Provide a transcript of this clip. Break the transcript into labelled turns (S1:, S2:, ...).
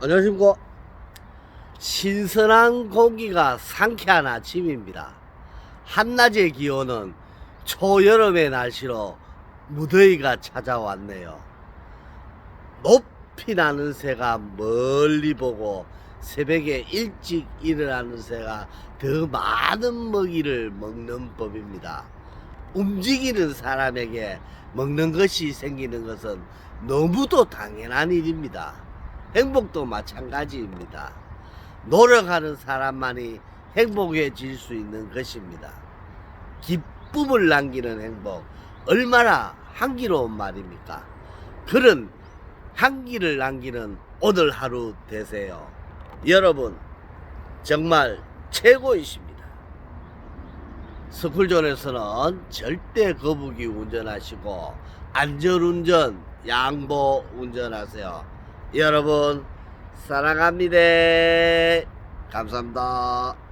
S1: 안녕하십니까. 신선한 공기가 상쾌한 아침입니다. 한낮의 기온은 초여름의 날씨로 무더위가 찾아왔네요. 높이 나는 새가 멀리 보고 새벽에 일찍 일어나는 새가 더 많은 먹이를 먹는 법입니다. 움직이는 사람에게 먹는 것이 생기는 것은 너무도 당연한 일입니다. 행복도 마찬가지입니다. 노력하는 사람만이 행복해질 수 있는 것입니다. 기쁨을 남기는 행복, 얼마나 향기로운 말입니까? 그런 향기를 남기는 오늘 하루 되세요. 여러분, 정말 최고이십니다. 스쿨존에서는 절대 거북이 운전하시고 안전운전, 양보 운전하세요. 여러분 사랑합니다. 감사합니다.